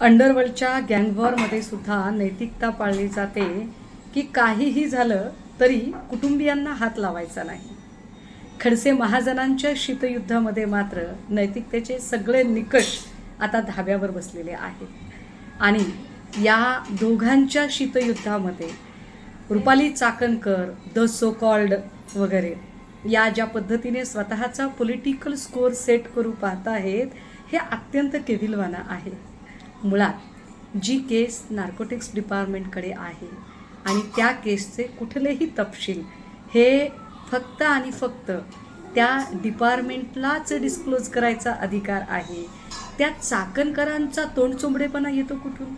अंडरवर्ल्डच्या गँगवॉरमध्ये सुद्धा नैतिकता पाळली जाते की काहीही झालं तरी कुटुंबियांना हात लावायचा नाही. खडसे महाजनांच्या शीतयुद्धामध्ये मात्र नैतिकतेचे सगळे निकष आता धाब्यावर बसलेले आहेत. आणि या दोघांच्या शीतयुद्धामध्ये Rupali Chakankar the so called वगैरे या ज्या पद्धतीने स्वतःचा पॉलिटिकल स्कोअर सेट करू पाहत आहेत हे अत्यंत केविलवाना आहे. मुळात जी केस नार्कोटिक्स डिपार्टमेंटकडे आहे आणि त्या केसचे कुठलेही तपशील हे फक्त आणि फक्त त्या डिपार्टमेंटलाच डिस्क्लोज करायचा अधिकार आहे. त्या चाकणकरांचा तोंडचोंबडेपणा येतो कुठून?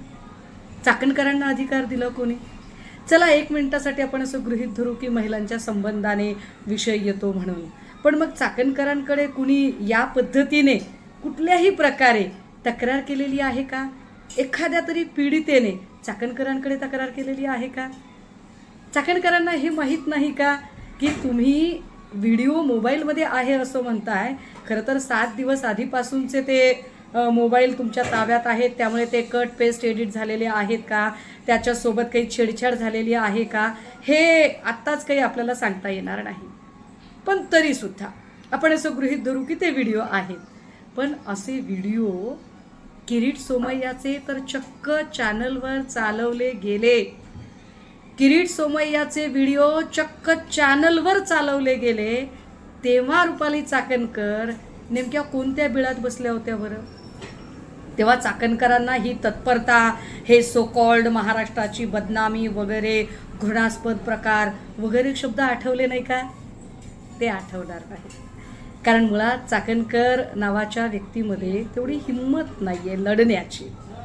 चाकणकरांना अधिकार दिला कोणी? चला एक मिनिटासाठी आपण असं गृहीत धरू की महिलांच्या संबंधाने विषय येतो म्हणून. पण मग चाकणकरांकडे कुणी या पद्धतीने कुठल्याही प्रकारे तक्रार केलेली आहे का? एखाद्या तरी पीडितेने चाकणकरांकडे तक्रार केलेली आहे का? चाकणकरांना हे माहीत नाही का की तुम्ही व्हिडिओ मोबाईलमध्ये आहे असं म्हणताय? खरं तर सात दिवस आधीपासूनचे ते मोबाईल तुमच्या ताब्यात आहेत त्यामुळे ते कट पेस्ट एडिट झालेले आहेत का? त्याच्यासोबत काही छेडछाड झालेली आहे का? हे आत्ताच काही आपल्याला सांगता येणार नाही. पण तरीसुद्धा आपण असं गृहीत धरू की ते व्हिडिओ आहेत. पण असे व्हिडिओ किरीट सोमय्याचे तर चक्क चॅनलवर चालवले गेले. किरीट सोमय्याचे व्हिडिओ चक्क चॅनलवर चालवले गेले. तेव्हा रुपाली चाकणकर नेमक्या कोणत्या बिळात बसल्या होत्या बरं? तेव्हा चाकणकरांना ही तत्परता हे सो कॉल्ड महाराष्ट्राची बदनामी वगैरे घृणास्पद प्रकार वगैरे शब्द आठवले नाही का? ते आठवणार नाही. कारण मुळात चाकणकर नावाच्या व्यक्तीमध्ये तेवढी हिंमत नाही आहे लढण्याची